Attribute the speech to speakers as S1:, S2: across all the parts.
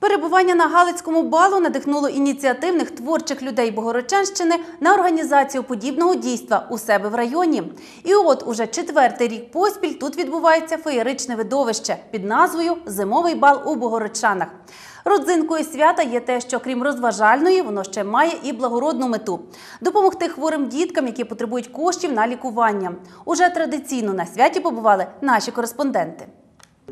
S1: Перебування на Галицькому балу надихнуло ініціативних творчих людей Богородчанщини на організацію подібного дійства у себе в районі. І от уже четвертий рік поспіль тут відбувається феєричне видовище під назвою Зимовий бал у Богородчанах. Родзинкою свята є те, що крім розважальної, воно ще має і благородну мету допомогти хворим діткам, які потребують коштів на лікування. Уже традиційно на святі побували наші кореспонденти.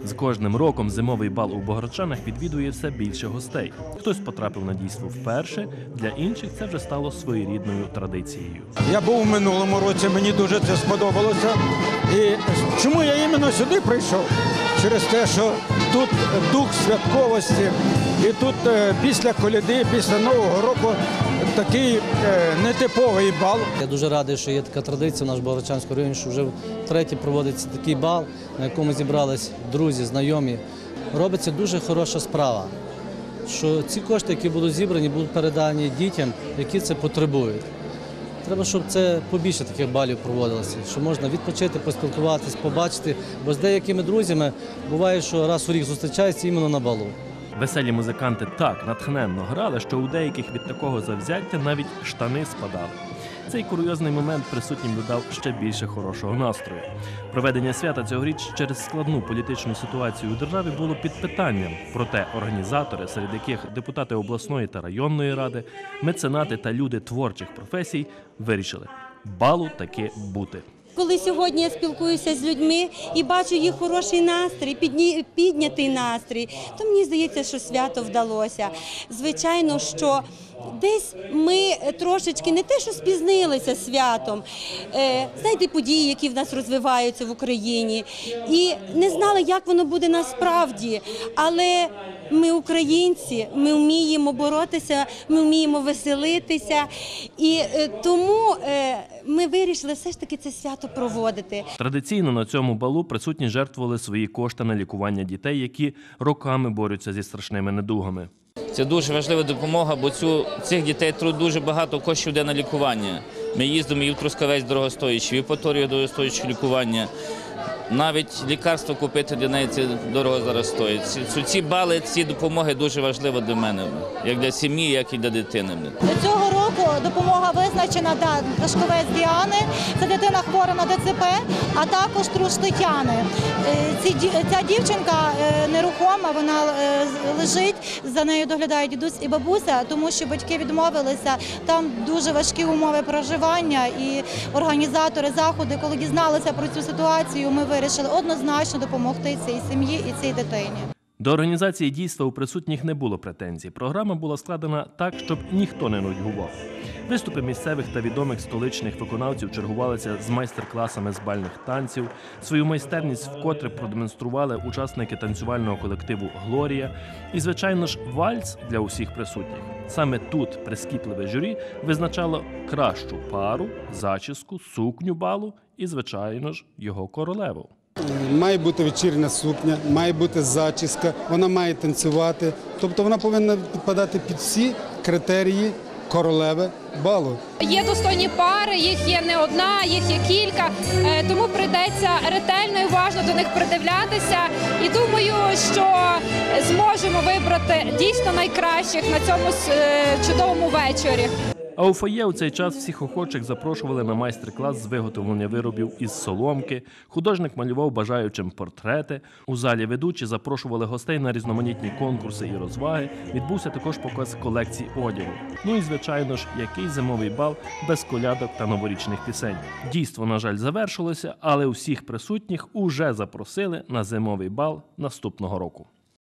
S2: З кожним роком зимовий бал у Богородчанах відвідує все більше гостей. Хтось потрапив на дійство вперше, для інших це вже стало своєрідною традицією.
S3: Я був у минулому році, мені дуже це сподобалося. І чому я іменно сюди прийшов? Через те, що тут дух святковості, і тут е, після коляди, після Нового року такий е, нетиповий бал.
S4: Я дуже радий, що є така традиція в наш Богородчанському районі, що вже втретє проводиться такий бал, на якому зібрались друзі, знайомі. Робиться дуже хороша справа. Що ці кошти, які будуть зібрані, будуть передані дітям, які це потребують. Треба, щоб це побільше таких балів проводилося, що можна відпочити, поспілкуватись, побачити. Бо з деякими друзями буває, що раз у рік зустрічаються іменно на балу.
S2: Веселі музиканти так натхненно грали, що у деяких від такого завзяття навіть штани спадали. Цей курйозний момент присутнім додав ще більше хорошого настрою. Проведення свята цьогоріч через складну політичну ситуацію у державі було під питанням. Проте організатори, серед яких депутати обласної та районної ради, меценати та люди творчих професій, вирішили балу таки бути.
S5: Коли сьогодні я спілкуюся з людьми і бачу їх хороший настрій, піднятий настрій, то мені здається, що свято вдалося. Звичайно, що десь ми трошечки не те, що спізнилися святом, е, знаєте, події, які в нас розвиваються в Україні, і не знали, як воно буде насправді. Але ми українці, ми вміємо боротися, ми вміємо веселитися, і е, тому е, ми вирішили все ж таки це свято проводити.
S2: Традиційно на цьому балу присутні жертвували свої кошти на лікування дітей, які роками борються зі страшними недугами.
S6: Це дуже важлива допомога, бо цю, цих дітей тру- дуже багато коштів йде на лікування. Ми їздимо і в Трускавець дорогостоячий, і в Іпаторію дорогостояче лікування. Навіть лікарство купити для неї це дорого зараз стоїть. Ці, ці- ці бали, ці допомоги дуже важливі для мене, як для сім'ї, як і для дитини.
S7: Цього року допомога визначена да, Дашковець Діани, це дитина хвора на ДЦП, а також Труш Тетяни. Е, ця дівчинка е, нерухома, вона е, лежить, за нею доглядає дідусь і бабуся, тому що батьки відмовилися. Там дуже важкі умови проживання і організатори заходу, коли дізналися про цю ситуацію, ми вирішили однозначно допомогти цій сім'ї і цій дитині.
S2: До організації дійства у присутніх не було претензій. Програма була складена так, щоб ніхто не нудьгував. Виступи місцевих та відомих столичних виконавців чергувалися з майстер-класами з бальних танців. Свою майстерність вкотре продемонстрували учасники танцювального колективу Глорія. І, звичайно ж, вальс для усіх присутніх. Саме тут прискіпливе журі визначало кращу пару, зачіску, сукню балу і, звичайно ж, його королеву.
S8: Має бути вечірня сукня, має бути зачіска, вона має танцювати. Тобто вона повинна підпадати під всі критерії королеви балу.
S9: Є достойні пари, їх є не одна, їх є кілька. Е, Тому прийдеться ретельно і уважно до них придивлятися. І думаю, що зможемо вибрати дійсно найкращих на цьому е, чудовому вечорі.
S2: А у фоє у цей час всіх охочих запрошували на майстер-клас з виготовлення виробів із соломки. Художник малював бажаючим портрети. У залі ведучі запрошували гостей на різноманітні конкурси і розваги. Відбувся також показ колекцій одягу. Ну і звичайно ж, який зимовий бал без колядок та новорічних пісень. Дійство, на жаль, завершилося, але усіх присутніх уже запросили на зимовий бал наступного року.